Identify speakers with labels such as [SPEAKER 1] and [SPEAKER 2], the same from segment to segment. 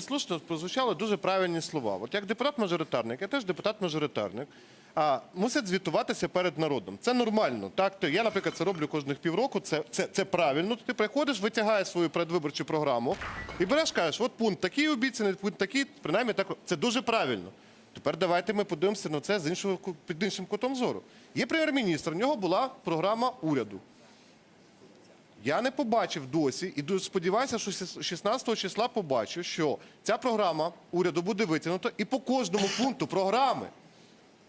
[SPEAKER 1] Слушно прозвучали дуже правильні слова. От як депутат-мажоритарник, я теж депутат-мажоритарник, а мусять звітуватися перед народом. Це нормально. Так, я, наприклад, це роблю кожних півроку. Це, це, це правильно. Ти приходиш, витягаєш свою передвиборчу програму і береш, кажеш, от пункт такий обіцяний, пункт такий, принаймні так. Це дуже правильно. Тепер давайте ми подивимося на це з іншого під іншим кутом зору. Є прем'єр-міністр, в нього була програма уряду. Я не побачив досі і сподіваюся, що сіс- 16 числа побачу, що ця програма уряду буде витягнута і по кожному пункту програми,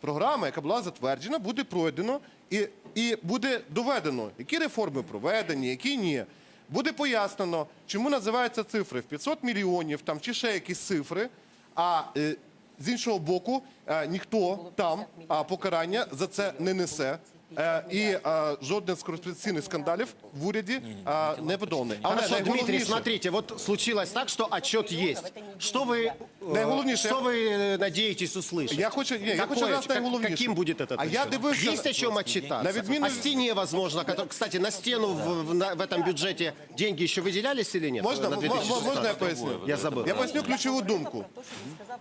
[SPEAKER 1] програма, яка була затверджена, буде пройдено і, і буде доведено, які реформи проведені, які ні. Буде пояснено, чому називаються цифри в 500 мільйонів там, чи ще якісь цифри, а е, з іншого боку, е, ніхто там а, покарання за це не несе. Е, і е, жодних з корупційних скандалів в уряді е, не подоланий. Але
[SPEAKER 2] Дмитрий, смотрите, вот случилось так, что отчет есть. Что вы, э,
[SPEAKER 1] Найголовніше-
[SPEAKER 2] что вы э, надеетесь услышать?
[SPEAKER 1] Я хочу, ні, я
[SPEAKER 2] Какое-
[SPEAKER 1] хочу раз
[SPEAKER 2] как-
[SPEAKER 1] найголовніше.
[SPEAKER 2] Каким будет этот
[SPEAKER 1] А я
[SPEAKER 2] отчет?
[SPEAKER 1] дивився-
[SPEAKER 2] Есть о чем отчитаться.
[SPEAKER 1] На відміну-
[SPEAKER 2] О стене, возможно, который, кстати, на стену в, в- на- в этом бюджете деньги еще выделялись или нет?
[SPEAKER 1] Можна,
[SPEAKER 2] на
[SPEAKER 1] м- м- можна я
[SPEAKER 2] 2016?
[SPEAKER 1] поясню?
[SPEAKER 2] Я забыл.
[SPEAKER 1] Я поясню ключову думку.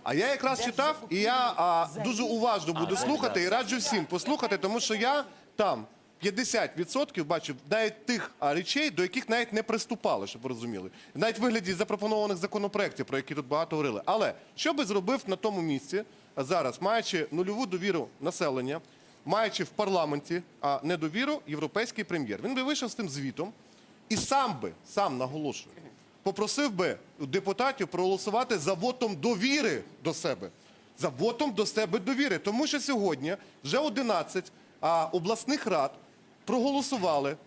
[SPEAKER 1] А я якраз читав, і я а, дуже уважно буду слухати і раджу всім послухати, тому що я там 50% бачив навіть тих речей, до яких навіть не приступали, щоб ви розуміли. Навіть в вигляді запропонованих законопроєктів, про які тут багато говорили. Але що би зробив на тому місці зараз, маючи нульову довіру населення, маючи в парламенті а, недовіру, європейський прем'єр. Він би вийшов з тим звітом і сам би, сам наголошую, попросив би депутатів проголосувати за вотом довіри до себе. За вотом до себе довіри. Тому що сьогодні вже 11 а, обласних рад проголосували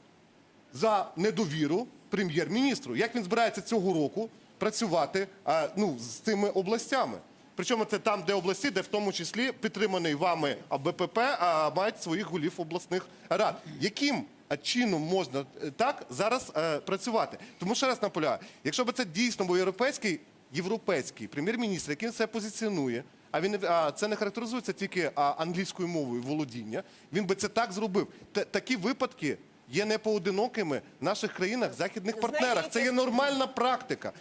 [SPEAKER 1] за недовіру прем'єр-міністру. Як він збирається цього року працювати а, ну, з цими областями? Причому це там, де області, де в тому числі підтриманий вами БПП, а мають своїх голів обласних рад. Яким чином можна е, так зараз е, працювати? Тому ще раз наполягаю, якщо б це дійсно був європейський, європейський прем'єр-міністр, який себе позиціонує, а він а, це не характеризується тільки а, англійською мовою володіння. Він би це так зробив. Т такі випадки є непоодинокими в наших країнах, західних партнерах. Це є нормальна практика.